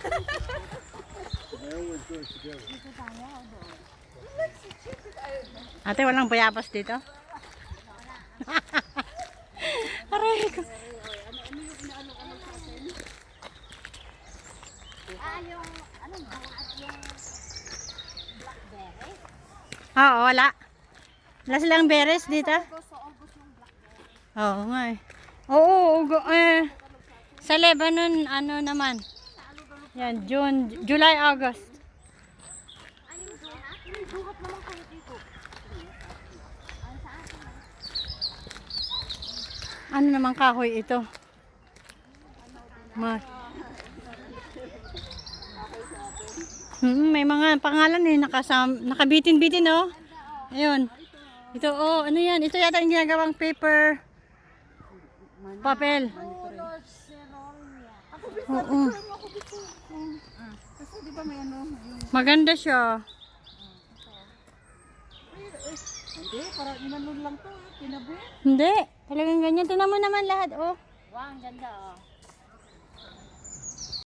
Ha ha ha ha! Ate, walang bayabas dito? Aray ko. Ah, yung, ano ba? Yung blackberry? Oo, wala. Wala silang beres dito? Oo nga eh. Oo, ugo, eh. Sa Lebanon, ano naman? Yan, June, July, August. Duhat naman kayo dito. Ano naman kahoy ito? Ma Hmm, may mga pangalan eh, nakasam, nakabitin-bitin oh. Ayun. Ito oh, ano yan? Ito yata yung ginagawang paper. Papel. Oo. Ano? Yung... Maganda siya. Hindi, para inanon lang to. Ah, tinabi. Hindi. Talagang ganyan. Tinan mo naman lahat, oh. Wow, ang ganda, oh.